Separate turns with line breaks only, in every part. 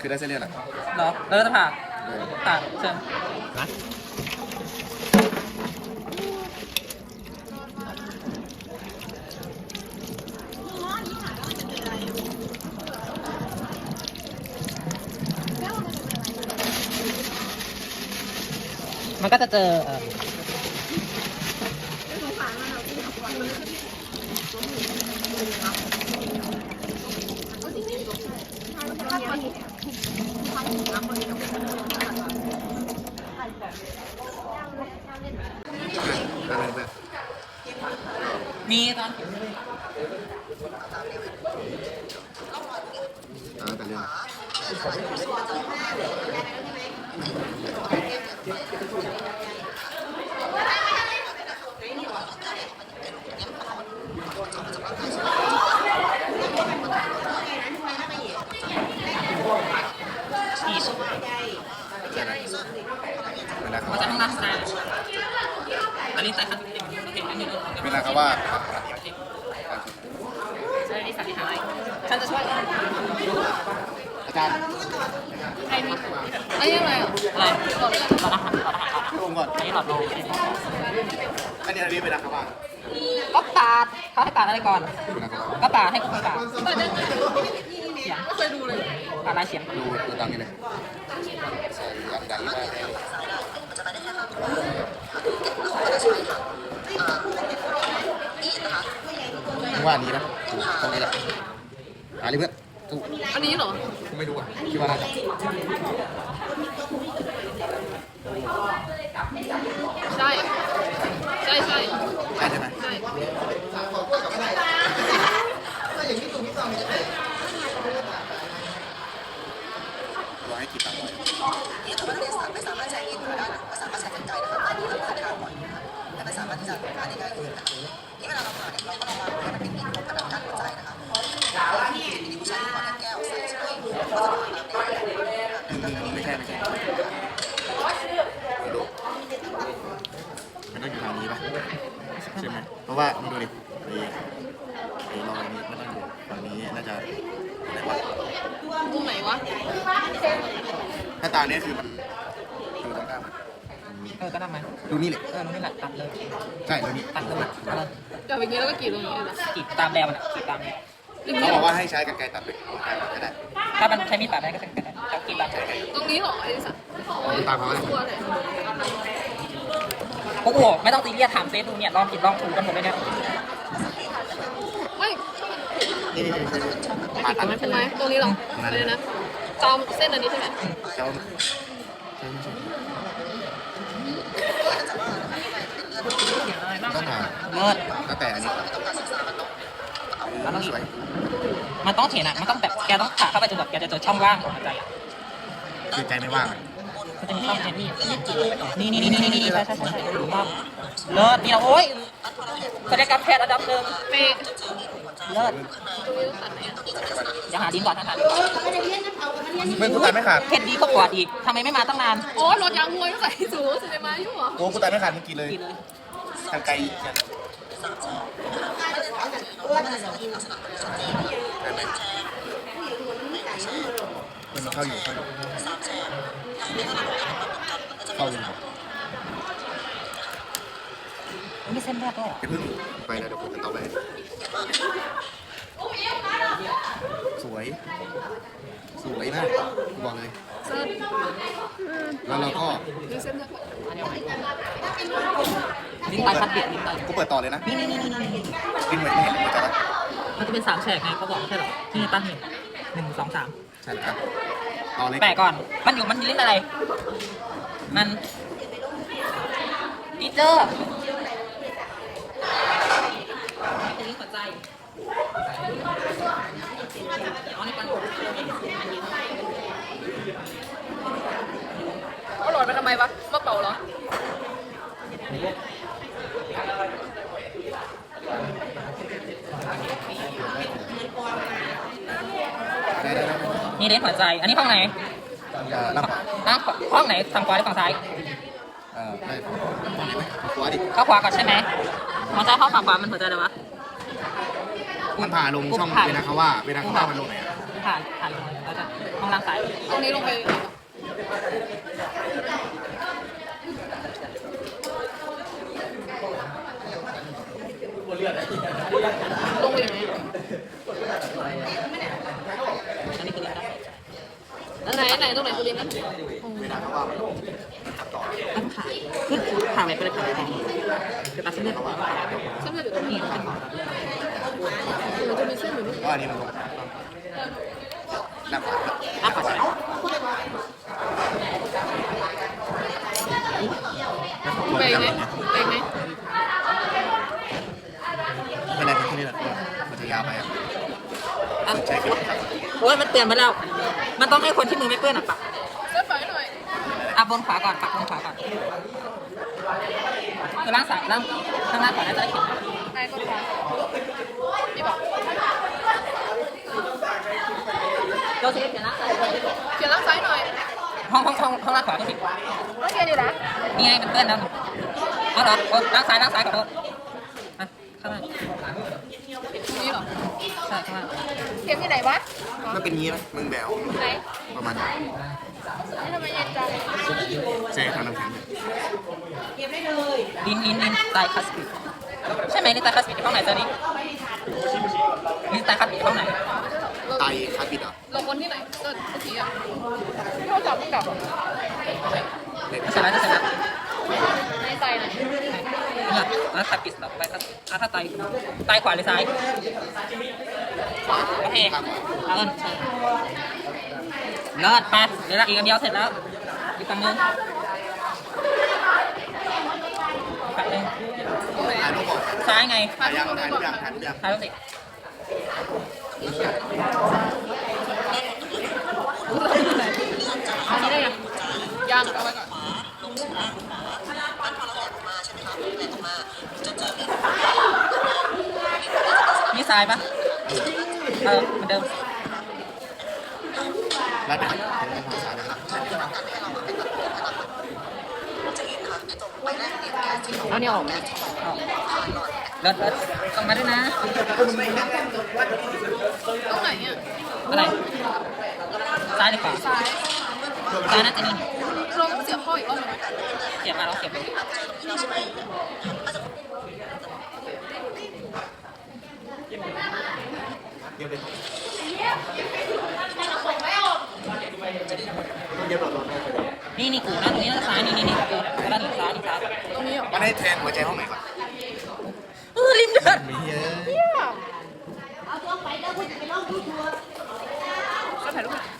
คือได้เส้นเลือดอะ
เหรอแล้วเราจะผ่า
เออ
ผ่าเชิญมันก็จะเจอเอ่อ
ได้เลยเพื่อน
มีตอน
เออแต่เรื่อง
ฉีด
ใช่ไหม เวลาเขา
มันจะข้างล่างใช่อันนี้ใส่คันติดเห็นอันนี้ด้วย
เวลาเขาว่า
ใช่นี่สันนิษฐานอะไรฉันจะช่วย
อาจารย์
ใครมีไอ้อะไรอะอะไรหลอดเลือดหลอดอาหารหลอดอาหาร
ลงก่อน
อันนี้หลอดลม
อันนี้อันนี้เวลาเขาว่า
ก็ปาดเขาให้ปาดอะไรก่อน
เวลาเขาว่า
ก็ปาดให้กูปาดปาดยังไงเสียงไม่เคยดูเลยปาดลายเสียง
ดูดูตามนี้เลยใส่อันใดได้ ว่าอันนี้นะตรงนี้แหละอันนี้เพื่อนถูก
อันนี้เหรอ
ไม่รู้อะคิดว่าน่าจะ
ใช่ ใช่ใช่
ใช่ใช่ไหม
ใช่
รอให้กี่ตังค์ไว้ไม่ใช่ไม่ใช่ไม่รู้มันต้องอยู่ทางนี้ป่ะใช่ไหมเพราะ ว่ามึงดูดิไอ้ไอ้รอยนี้มันต้องอยู่ฝั่งนี้น่าจะไหนวะ
ตรงไหนวะ
ถ้าตาเนี้ยคือมันดูตรงหน้ามัน
เออก็ทำไหม
ดูนี่เลย
เออนี่แหละตัดเลย
ใช่ดูนี่
ตัดเลยตัดเลย
จับอย่างนี้แล้วก็กรีดตรงนี้เลยนะ
กรีดตามแดวมันอะกรีดตาม
อย่าง
เขา
นี้
บอกว่าให้ใช้กรรไกรตัดไปก็ได้
ถ้ามันใช้มีดตัดได้ก็เป็นกระดาษจะกรีดตาม
ตรงนี้เหรอไอ้สัตว์
ดูตามเขาเลย
ตัวเลย
พวกกูไม่ต้องตีเรียกถามเฟซดูเนี่ยลองผิดลองถูกกันหมดเลยเนี่ย
ไม่
นี่นี่นี่ผ่าตัด
ใช่ไหมตรงนี้เหรออะไรนะจอมเส้นอันนี้ใช่ไหม
เจ้าใช่ไม่ใช่ต้องผ่า
เลิศ
ตั้งแต่อันนี้
มันต้อง
สวย
มันต้องเห็นอะ มันต้องแบบแกต้องผ่าเข้าไปจนแบบแกจะเจอช่องว่างของหัวใจอะ
คือใจไม่ว่าง
มันจะมีช่องเนี่ยนี่นี่นี่นี่นี่นี่ใช่ใช่ใช่ใช่ถูกต้องเลิศนี่นะโอ้ยศัลยกรรมแพทย์ระดับหนึ่ง
เป๊ะ
เลิศ
ตรงนี้ต้องตัดไหนอะ
อย่าหาดินก่อนนะคะ
เมื่อกูตัดไม่ขาด
เพชรดีก็กอดอีกทำไมไม่มาตั้งนาน
โอ้รถยางมวยต้งใส่สูงใส่ในไม้ยุ่หรอ
โอ้กูตัดไม่ขาดมื่อกี้เลย
ดีเลย
ทางไกล มันเข้าอยู่เข้าอยู่เข้าอยู่ครับไมี
เส้นแรกด้วยเหรอ
อย่าเพิ่งไปนะเดี๋ยวผมจะต่อไปสวย สวยมากกูบอกเลย แล้วเราก็
มีเส้นเลือด
ลิ้นตายพัดเบียดลิ้นตาย
กูเปิดต่อเลยนะ
นี่นี่นี่นี่นี่
ดิ้นเหมือนไม่เห็นเลยจ้ะ
มันจะเป็นสามแฉกไงเขาบอกใช่เหรอนี่ตั้งหนึ่งหนึ่งสองสาม
ใช่แล้ว ครับต่อเลย
แปะก่อน มันอยู่มันลิ้นอะไร มันดิเจอร์ลิ้นหัวใจเอาในปัน
เอาหลอดไปทำไมวะมาเป่าเหรอ
ได้ได้ได้
นี่ลิ้นหัวใจ อันนี้ห้องไหน
อย่าลับ
ห้องห้องไหนฝั่งขวาหรือฝั่งซ้าย
เออได้ขวาดิ
เข้าขวาก่อนใช่ไหมมันจะเข้าฝั่งขวามันหัวใจเลยวะ
มันผ่าลงช่องเวลาเขาว่าเวลาเขาว่ามันลงไหนอะ
ผ่านผ่านเราจะห้องล่างซ้าย
ตรงนี้ลงไปอีกเหรอลงไปอีกไหม
อันนี้คือลิฟต์นะ
ไหนไหนตรงไหนคือลิฟต์นะ
เวลาเขาว่าขับต่อ
ตั้งขาขึ้นผ่านไปก็เลยผ่านไปคือตัดเส้นเลือดออกมา
เส้นเลือดอยู่ตรงนี้
นี่ขึ้น
เหมือนจะมีเส้นอยู่นี่
เพราะอันนี้มันลงหน้าขวา
อ้าปากใช่
ไปไหมไปไหม
ไม่ได้ที่นี่แหละมันจะยาวไปอะ
อะโอ้ยมันเตือนมาแล้ว มันต้องให้คนที่มือไม่เปื้อนอะปัก
เส้นไปหน่อย
อะบนขวาก่อนปักบนขวาก่อนคือล่างซ้ายล่างข้างหน้าขวาน่าจะได้เข็ม
ไหนก็พอนี่บอก
เราเช็คเดี๋ยวนะ
เขียนล่างซ้ายหน่อย
ห้องห้องห้องห้องล่างขวาก็ผิด
โอเคดีนะ
นี่ไงมันเปื้อนแล้วเอาเหรอโอ้ล่างซ้ายล่างซ้ายขอโทษอะข้างหน้า
นี่เหรอ
ใช่ข้างหน้า
เขียนที่ไหนวะ
มันเป็นงี้ไหมมึงแบว
ไหน
ประมาณ
นี่ทำไมเย็นจัง
เซ่ทางน้ำแข็ง
ลิ้นลิ้นลิ้นไตคัสปิดใช่ไหมลิ้นไตคัสปิดอยู่ห้องไหนเจ้านี้ลิ้นไตคัสปิดอยู่ห้องไหน
ไตคาบิดอะ
เราคนที่ไหนก็เมื่อกี้อะที่เขาจับมึงกลับอะ
เล็ก
เสร็จแล้วจะเสร็จแล้ว
ในใจไหน
เนี่ยแล้วตัดปิดแบบไปคัสอะถ้าไตไตขวาหรือซ้ายโอเคเอาเอิญใช่เลิศไปเดี๋ยวอีกอันเดียวเสร็จแล้วอีกฝั่งหนึงอีกฝั่งหนึง
ถ่ายรูป
ซ้ายไง
ถ่ายยังถ่ายรูปยังถ่ายรูปยัง
ถ่ายรูปสิ
อันนี้ได้ยังยังเอาไว้ก่อน
นี่ซ้ายปะเออเหมือนเดิม
แล้วไปถึงทางซ้ายนะครับ
เอาเนี่ยออกเลิศเลิศส่งมาด้วยนะ
ตรงไหนอะ
อะไร ซ้ายหรือขวา
ซ้าย
ซ้น่าจะนี่
เราต้องเสียบเข้อีกรอบหนึงไหม
เสียบมาแล้วเสียบเลย
เดี๋ยวเลยเดี๋ยวเราลง
นี่นี่กูนะตรงนี้น่าจะซ้ายนี่นี่นี่กูแล้วนี่ซ้ายนี่ซ้าย
ตรงนี้เหรอ
มันให้แทนหัวใจห้องไหนก่อน
เออริมเดือด
มีเยอะ
ก็ถ่ายรูปหน่อย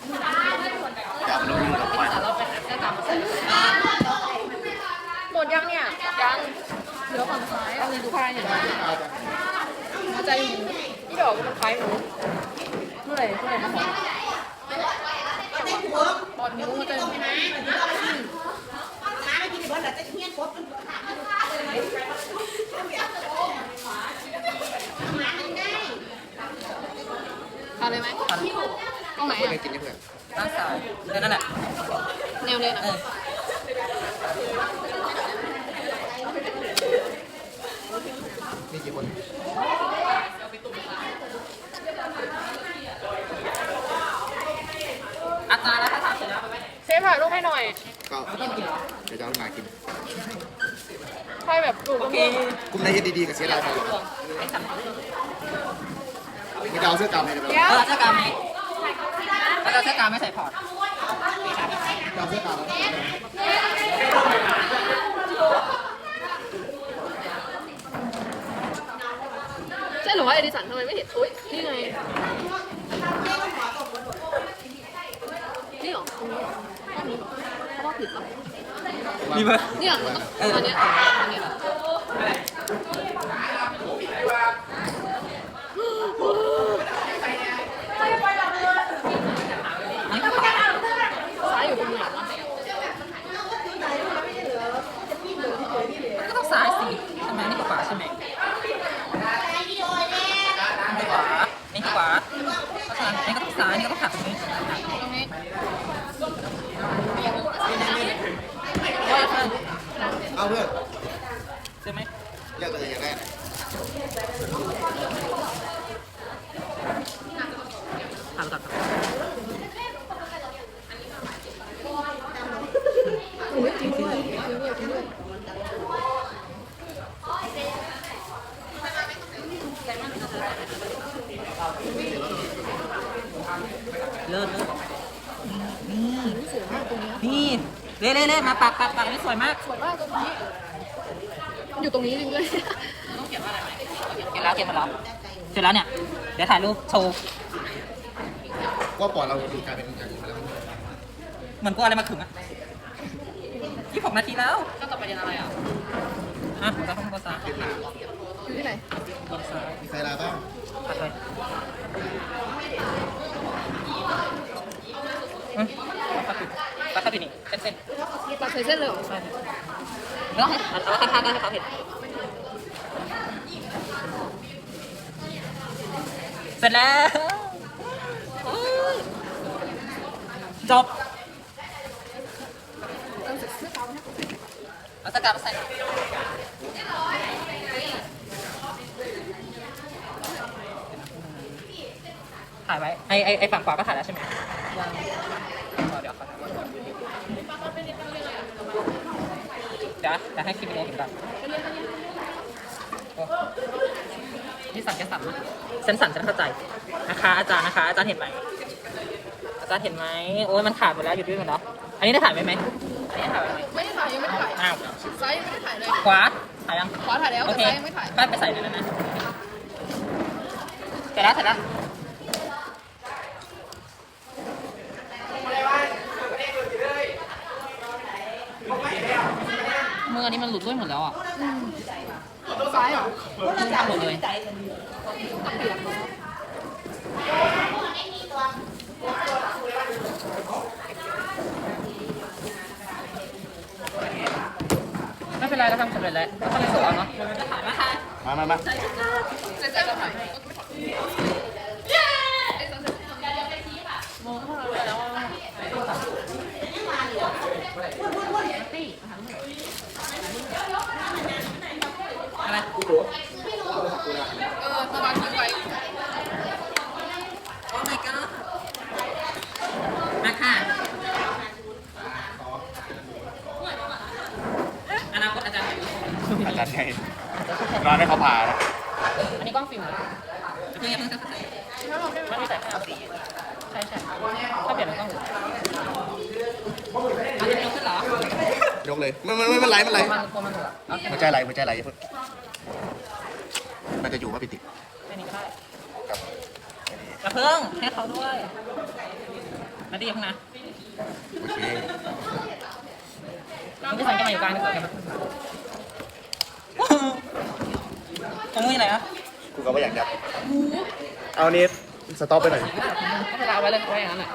หมดยังเนี่ยยังเหลือฝั่งซ้ายเอาเลยดูพายเนี่ยหัวใจหมูที่ดอกมันคล้ายหนูเมื่อไหร่เมื่อไหร่นะบอดนิ้วหัวใจหมูเอาเลยไหมตรงไหน
เพื่อน
อะ
ให้กินยังเพื่อน
ด้านซ้ายเออนั่นแหละ
แนวเลยนะ
เออ
มีกี่คน
อัตราแล้วถ้าถามเสร็จแล้ว
เซ ฟถ่ายรูปให้หน่อย
ก็เดี๋ยวจะเอามากิน
ถ่ายแบบรูป
โอเค
คุ้มในเฮ็ดดีๆกับเสียรายไป
ไม่ทำ
ไม่จะเอาเสื้อกาวให้เดี๋ยว
เดี๋ยว
เออเสื้อกาวไหมแล้วจะเสื้อกาวไม่ใส่พอร์ต
เอาเสื้อกาว
ใช่หรือว่าเอดิสันทำไมไม่เห็นอุ้ยนี่ไงนี่เหรอตรงนี้เหรอห้องนี้เหรอ เขาว่าผิดปะ
มีเบอร์
เนี่ยมันต้องอันเนี้ยอันเนี้ย
นี่คือขวา
ซ้ายอยู่ตรงไหนวะ
ก็ต้องซ้ายสิทำไมนี่คือขวาใช่ไหมนี่ขวานี่ขวาเพราะฉะนั้นนี่ก็ต้องซ้ายนี่ก็ต้องหักตรงนี้
ตรงนี้
โอ้ยเออ
เอาเพื่อน
เลิศเลิศนี่
สวยมากตรงนี้
นี่ เล่เล่เล่มาปักปักปักนี่สวยมาก
สวยมากตรงนี้ อยู่ตรงนี้จริงด้วย
ต้องเขียนว่าอะไรไหมเขียนแล้วเขียนมาแล้วเสร็จแล้วเนี่ย เดี๋ยวถ่ายรูปโชว์
ว่าปอดเราดูกลายเป็นอย่างอื่นไปแล้ว
เหมือนกูอะไรมาขึงอะยี่หกนาทีแล้วก็ต่อไปยังอะไรอะอะผมจะทำภาษา
อยู่ที่ไหน
บนซ้าย
มีใครลาบ้าง
ตัดเลยอืมตัดเข้าไปนี่เส้น
ตัด ใส่เส้นเลยเหรอ
ๆใช่แล้วให้เอาข้างๆก็ให้เขาเห็นเสร็จแล้วจบ
ต้องใส่เอา
ตะกร้ามาใส่ถ่ายไว้ไอไอไอฝั่งขวาก็ถ่ายแล้วใช่ไหมยังเดี๋ยวขอถ่าย ไว้ก่อนเดี๋ยวเดี๋ยวให้คลิปวิดีโอเห็นก่อนโอ้นี่สั่นแค่สั่นนะฉันสั่นฉันเข้าใจนะคะ อาจารย์นะคะ อาจารย์เห็นไหมอาจารย์เห็นไหมโอ้ยมันขาดหมดแล้วหยุดด้วยหมดแล้วอันนี้ได้ถ่ายไว้ไหมอันนี้ได้ถ่ายไว้ไหม
ไม่ได้ถ่ายยังไม่ได้ถ่าย
อ้าว
ซ้ายยังไม่ได้ถ่ายเลย
ขวาถ่ายยัง
ขวาถ่ายแล้ว
โอ
แต่
เค
ซ้ายยังไม่ถ่าย
ป้ายไปใส่ในนั้นนะเสร็จแล้วเสร็จแล้ว ออันนี้มันหลุดด้วยหมดแล้วอะ
ซ้ายเหรอ
ทำหมดเลยไม่เป็นไรเราทำสำเร็จแล้วเราทำในสวนเนาะถ่ายมาค่ะ
มามามา
ใส่เส้นแล้วถ่ายมองเข้ามาแล้ว
อะไร
เออประมาณนี้ไป
โอ้ my god มาค่ะอนาคตอาจารย์
อาจารย์ไง นอนให้เขาผ่านะ
อันนี้กล้องฟิล์มเหรอเพิ่งยังเพิ่งจะใส่ไม่ได้ใส่แค่เอาสีใช่ใช่ถ้าเปลี่ยนเป็นกล้องอื่นอันนี้ยกขึ้นเหรอย
กเลยไม่ไม่ไม่เป็นไรไม่เป็นไร
มันกลัวมันเหรอเอาแค่
หัวใจไหลหัวใจไหลอย่าเพิ่งมันจะอยู่ว่าปิติ
แค่นี้ก็ได้กระเพิ่งให้เขาด้วยมาดีข้างนะ
โอเค
มึงจะสั่งกันมาอยู่กลางดีกว่ากันขอ งมึงอยู่ไหนอะ
กูก็ไม่อยากจับเอานี้สต็อปไปหน่อย
ก็จะเอาไว้เลยไว้อย่างนั้นแหละ